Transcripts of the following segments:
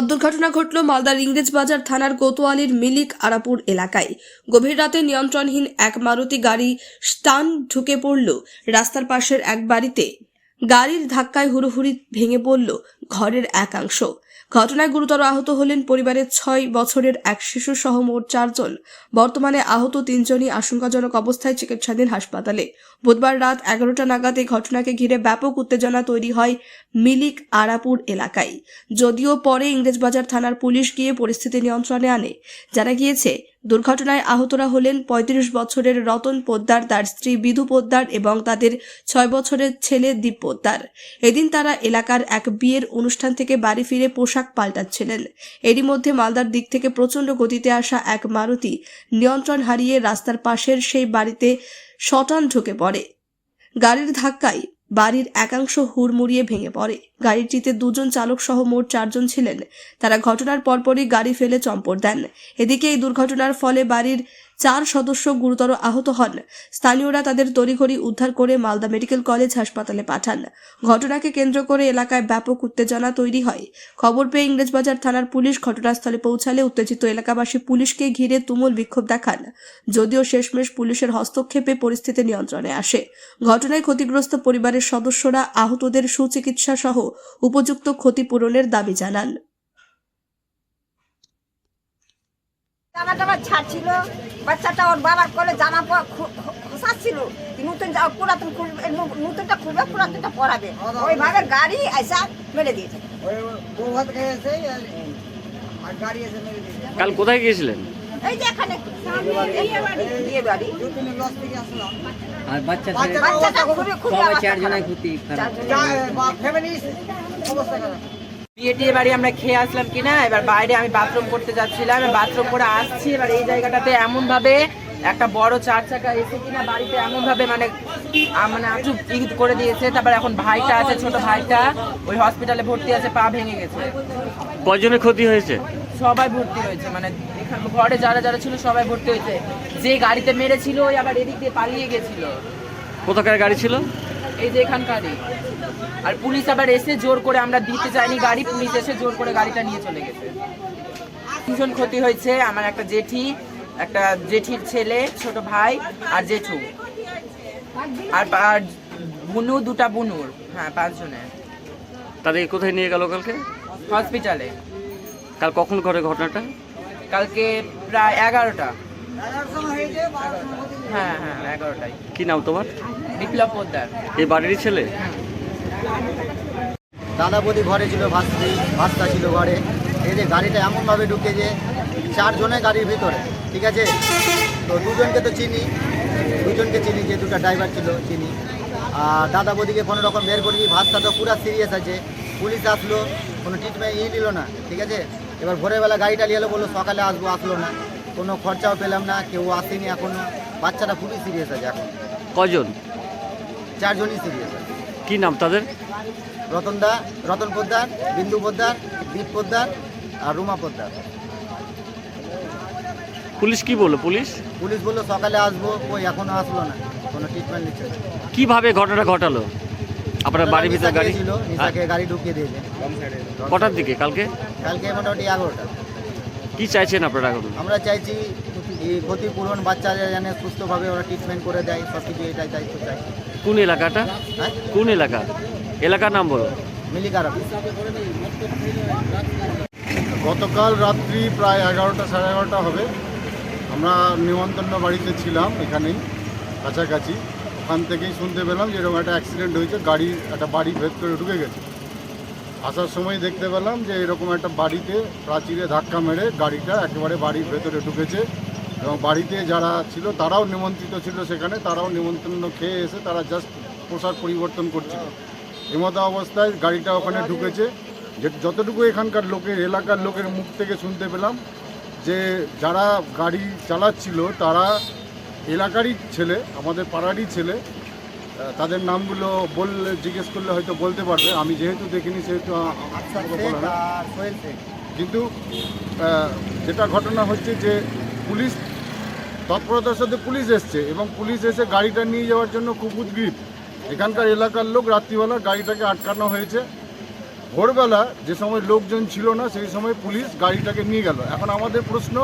পথ দুর্ঘটনা ঘটল মালদার ইংরেজ বাজার থানার কোতোয়ালির মিলিক আরাপুর এলাকায়। গভীর রাতে নিয়ন্ত্রণহীন এক মারুতি গাড়ি স্টান ঢুকে পড়ল। রাস্তার পাশের এক বাড়িতে গাড়ির ধাক্কায় হুড়োহুড়ি ভেঙে পড়ল ঘরের একাংশ। ঘটনায় গুরুতর আহত হলেন পরিবারের ছয় বছরের এক শিশু সহ মোট চারজন। বর্তমানে আহত তিনজনই আশঙ্কাজনক অবস্থায় চিকিৎসাধীন হাসপাতালে। বুধবার রাত এগারোটা নাগাদ এই ঘটনাকে ঘিরে ব্যাপক উত্তেজনা তৈরি হয় মিলিক আরাপুর এলাকায়। যদিও পরে ইংরেজবাজার থানার পুলিশ গিয়ে পরিস্থিতি নিয়ন্ত্রণে আনে। জানা গিয়েছে দুর্ঘটনায় আহতরা হলেন পঁয়ত্রিশ বছরের রতন পোদ্দার, তার স্ত্রী বিধু পোদ্দার এবং তাদের ছয় বছরের ছেলে দীপ পোদ্দার। এদিন তারা এলাকার এক বিয়ের অনুষ্ঠান থেকে বাড়ি ফিরে পোশাক পাল্টাচ্ছিলেন। এরই মধ্যে মালদার দিক থেকে প্রচণ্ড গতিতে আসা এক মারুতি নিয়ন্ত্রণ হারিয়ে রাস্তার পাশের সেই বাড়িতে শটান ঢুকে পড়ে। গাড়ির ধাক্কায় বাড়ির একাংশ হুড়মুড়িয়ে ভেঙে পড়ে। গাড়িটিতে দুজন চালক সহ মোট চারজন ছিলেন। তারা ঘটনার পরপরই গাড়ি ফেলে চম্পট দেন। এদিকে এই দুর্ঘটনার ফলে বাড়ির চার সদস্য গুরুতর আহত হন। স্থানীয়রা তাদের তড়িঘড়ি উদ্ধার করে মালদা মেডিকেল কলেজ হাসপাতালে পাঠান। ঘটনাকে কেন্দ্র করে এলাকায় ব্যাপক উত্তেজনা তৈরি হয়। খবর পেয়ে ইংরেজবাজার থানার পুলিশ ঘটনাস্থলে পৌঁছালে উত্তেজিত এলাকাবাসী পুলিশকে ঘিরে তুমুল বিক্ষোভ দেখান। যদিও শেষমেশ পুলিশের হস্তক্ষেপে পরিস্থিতি নিয়ন্ত্রণে আসে। ঘটনায় ক্ষতিগ্রস্ত পরিবারের সদস্যরা আহতদের সুচিকিৎসা সহ উপযুক্ত ক্ষতিপূরণের দাবি জানান। জামা টামা ছাড়ছিল বাচ্চাটা ওর বাবার কোলে জামা পরা খসাচ্ছিল নতুন পুরাতন খুলবে নতুনটা খুলবে পুরাতনটা পরাবে। ওইভাবে গাড়ি আইসা মেরে দিয়েছে। কাল কোথায় গিয়েছিলেন? এই যে এখানে বিয়ে বাড়ি আর বাচ্চা বাচ্চাটা খুব- চারজনের ক্ষতি ফ্যামিলি অবস্থা খারাপ। বিয়ে টিয়ে বাড়ি আমরা খেয়ে আসলাম কিনা এবার বাইরে আমি বাথরুম করতে যাচ্ছিলাম বাথরুম করে আসছি এবার এই জায়গাটাতে এমন ভাবে একটা বড় চার চাকা এসে কিনা বাড়িতে এমন ভাবে মানে মানে একটু ই করে দিয়েছে তারপর এখন ভাইটা আছে ছোট ভাইটা ওই হসপিটালে ভর্তি আছে পা ভেঙে গেছে। কয়জনের ক্ষতি হয়েছে? সবাই ভর্তি হয়েছে মানে ঘরে যারা যারা ছিল সবাই ভর্তি হয়েছে। যে গাড়িতে মেরেছিল ওই আবার এদিক দিয়ে পালিয়ে গেছিল। কোথাকার গাড়ি ছিল? এই যে এখানকারই। আর পুলিশ আবার এসে জোর করে আমরা দিতে চাইনি গাড়ি পুলিশ এসে জোর করে গাড়িটা নিয়ে চলে গেছে। ভীষণ ক্ষতি হয়েছে আমার একটা জেঠি একটা জেঠির ছেলে ছোট ভাই আর জেঠু। আর আর বুনু দুটা বুনুর হ্যাঁ পাঁচজনের। তাদেরকে কোথায় নিয়ে গেল কালকে? হসপিটালে। কাল কখন ঘটে ঘটনাটা? কালকে প্রায় এগারোটা। হ্যাঁ হ্যাঁ এগারোটায়। কি নাম তোমার? বিপ্লব পোদ্দার। এই বাড়িরই ছেলে? দাদা বৌদি ঘরে ছিল ভাস্তি ভাস্তা ছিল ঘরে। এই যে গাড়িটা এমনভাবে ঢুকে যে চারজনে গাড়ির ভিতরে ঠিক আছে? তো দুজনকে তো চিনি দুজনকে চিনি যে দুটো ড্রাইভার ছিল চিনি। আর দাদা বৌদিকে কোনো রকম বের করি ভাস্তা তো পুরো সিরিয়াস আছে। পুলিশ আসলো কোনো ট্রিটমেন্ট ই নিল না ঠিক আছে? এবার ভোরেরবেলা গাড়িটা নিয়ে এলো বলল সকালে আসব আসলো না। কোনো খরচাও পেলাম না কেউ আসেনি এখনও। বাচ্চাটা খুবই সিরিয়াস আছে এখন। কজন? চারজনই সিরিয়াস আছে। কি নাম তাদের? রতন দা রতন পোদ্দার বিন্দু পোদ্দার দীপ পোদ্দার আর রুমা পোদ্দার পুলিশ কি বলল পুলিশ? পুলিশ বলল সকালে আসব কই এখনও আসলো না কোনো ট্রিটমেন্ট নিচ্ছে না। কীভাবে ঘটনাটা ঘটালো? আপনার বাড়ির ভিতরে গাড়ি? ছিল নিশাকে গাড়ি ঢুকিয়ে দিয়েছে। কটার দিকে কালকে? কালকে মোটামুটি এগারোটা। কি চাইছেন আপনারা এখন? আমরা চাইছি এই ক্ষতিপূরণ বাচ্চারা যেন সুস্থভাবে ওরা ট্রিটমেন্ট করে দেয় সব কিছু এটাই দায়িত্ব চাই। কোন এলাকাটা? হ্যাঁ? কোন এলাকা? এলাকার নাম বলো। গতকাল রাত্রি প্রায় এগারোটা সাড়ে এগারোটা হবে। আমরা নিমন্ত্রণ বাড়িতে ছিলাম এখানেই কাছাকাছি। ওখান থেকেই শুনতে পেলাম যে এরকম একটা অ্যাক্সিডেন্ট হয়েছে গাড়ি একটা বাড়ি ভেদ করে ঢুকে গেছে। আসার সময় দেখতে পেলাম যে এরকম একটা বাড়িতে প্রাচীরে ধাক্কা মেরে গাড়িটা একেবারে বাড়ির ভেতরে ঢুকেছে। এবং বাড়িতে যারা ছিল তারাও নিমন্ত্রিত ছিল সেখানে তারাও নিমন্ত্রণ খেয়ে এসে তারা জাস্ট পোশাক পরিবর্তন করছিল। এমতো অবস্থায় গাড়িটা ওখানে ঢুকেছে। যে যতটুকু এখানকার লোকের এলাকার লোকের মুখ থেকে শুনতে পেলাম যে যারা গাড়ি চালাচ্ছিল তারা এলাকারই ছেলে আমাদের পাড়ারই ছেলে তাদের নামগুলো বললে জিজ্ঞেস করলে হয়তো বলতে পারবে। আমি যেহেতু দেখিনি সেহেতু আ- আফসার আমাকে শেখ বলে না। আর সোহেল শেখ। কিন্তু যেটা ঘটনা হচ্ছে যে পুলিশ তৎপরতার সাথে পুলিশ এসছে এবং পুলিশ এসে গাড়িটা নিয়ে যাওয়ার জন্য খুব উদ্গ্রীব। এখানকার এলাকার লোক রাত্রিবেলা গাড়িটাকে আটকানো হয়েছে। ভোরবেলা যে সময় লোকজন ছিল না, সেই সময় পুলিশ গাড়িটাকে নিয়ে গেল। এখন আমাদের প্রশ্ন,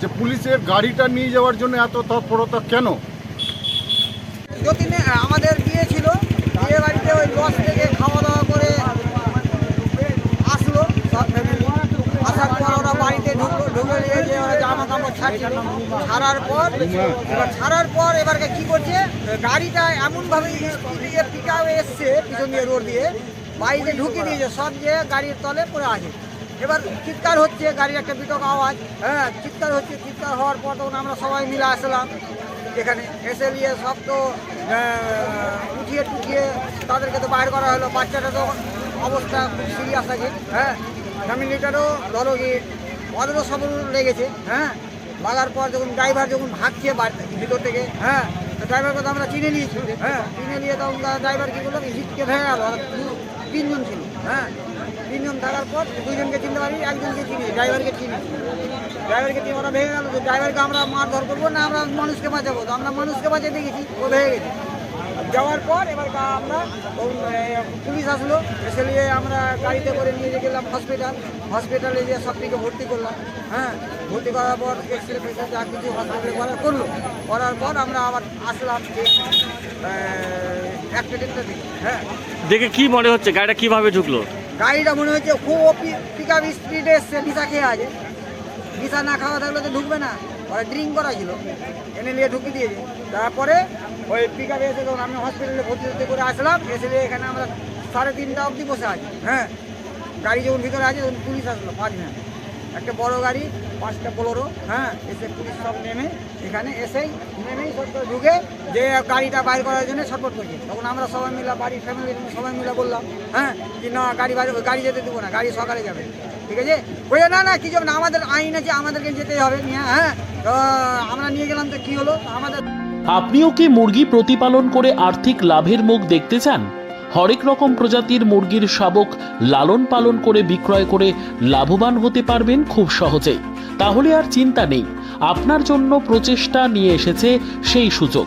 যে পুলিশের গাড়িটা নিয়ে যাওয়ার জন্য এত তৎপরতা কেন? আমাদের বিয়ে ছিল বিয়ে বাড়িতে ওই লস থেকে খাওয়া দাওয়া করে আসলো সব ফ্যামিলি আসার পর ওরা বাড়িতে ঢুকলো ঢুকে নিয়ে যে ওরা জামা কাপড় ছাড়ছিল ছাড়ার পর, এবার ছাড়ার পর এবারকে কি করছে? গাড়িটা এমনভাবে স্পিডে পিক এসছে, পিছন দিয়ে রোড দিয়ে। বাড়িতে ঢুকে দিয়েছে সব যে গাড়ির তলে পড়ে আছে। এবার চিৎকার হচ্ছে, গাড়ির একটা বিটক আওয়াজ। হ্যাঁ চিৎকার হচ্ছে, চিৎকার হওয়ার পর তখন আমরা সবাই মিলে আসলাম এখানে। এসে নিয়ে সব তো উঠিয়ে টুঠিয়ে তাদেরকে তো বাইর করা হলো। বাচ্চাটা তো অবস্থা খুব সিরিয়াস আছে। হ্যাঁ ফ্যামিলিটারও ধরো কি ওদেরও সব লেগেছে। হ্যাঁ লাগার পর যখন ড্রাইভার যখন ভাগছে ভিতর থেকে হ্যাঁ তো ড্রাইভারকে তো আমরা চিনে নিয়েছি। হ্যাঁ। চিনে নিয়ে তখন ড্রাইভার কী করল? হিটকে ভেঙে গেল তিনজন ছিল। হ্যাঁ তিনজন থাকার পর দুইজনকে চিনতে পারি একজনকে চিনি ড্রাইভারকে চিনি ড্রাইভারকে চিনি ওরা ভেঙে গেল। ড্রাইভারকে আমরা মারধর করব না আমরা মানুষকে বাঁচাবো? তো আমরা মানুষকে বাঁচাতে গেছি ও ভেঙে গেছে। যাওয়ার পর এবার গা- আমরা পুলিশ আসলো এসে নিয়ে আমরা গাড়িতে করে নিয়ে গেলাম হসপিটাল হসপিটালে গিয়ে সব থেকে ভর্তি করলাম হ্যাঁ? ভর্তি করার পর এক্স রে ফেক্সরে যা কিছু হসপিটালে করার করল। করার পর আমরা আবার আসলাম অ্যাক্সিডেন্টটা দিকে হ্যাঁ? দেখে কি মনে হচ্ছে? গাড়িটা কীভাবে ঢুকলো? গাড়িটা মনে হচ্ছে খুব পিক আপ স্পিডে এসছে নিশা খেয়ে আছে। নিশা না খাওয়া থাকলে তো ঢুকবে না। ওরা ড্রিঙ্ক করা ছিল এনে নিয়ে ঢুকিয়ে দিয়েছে তারপরে ওই পিক আপে এসে যখন আমি হসপিটালে ভর্তি করে আসলাম, এসে এখানে আমরা সাড়ে তিনটা অবধি বসে আছি। হ্যাঁ? গাড়ি যখন ভিতরে আছে, তখন পুলিশ আসলো, পাঁচ মিনিট একটা বড় গাড়ি, পাঁচটা বোলোরো হ্যাঁ? এসে পুলিশ সব নেমে এখানে এসেই নেমেই সব করে ঢুকে যে গাড়িটা বাইর করার জন্য সাপোর্ট করছে। তখন আমরা সবাই মিলে, বাড়ির ফ্যামিলি সবাই মিলে বললাম হ্যাঁ? কি না, গাড়ি বাইরে, গাড়ি যেতে দেবো না, গাড়ি সকালে যাবে। ঠিক আছে? বলে, না না কিছু না আমাদের আইন আছে, আমাদেরকে যেতে হবে। হ্যাঁ? তো, আমরা নিয়ে গেলাম, তো কী হলো? আমাদের আপনিও কি মুরগি প্রতিপালন করে আর্থিক লাভের মুখ দেখতে চান? হরেক রকম প্রজাতির মুরগির শাবক লালন পালন করে বিক্রয় করে লাভবান হতে পারবেন খুব সহজেই। তাহলে আর চিন্তা নেই, আপনার জন্য প্রচেষ্টা নিয়ে এসেছে সেই সুযোগ।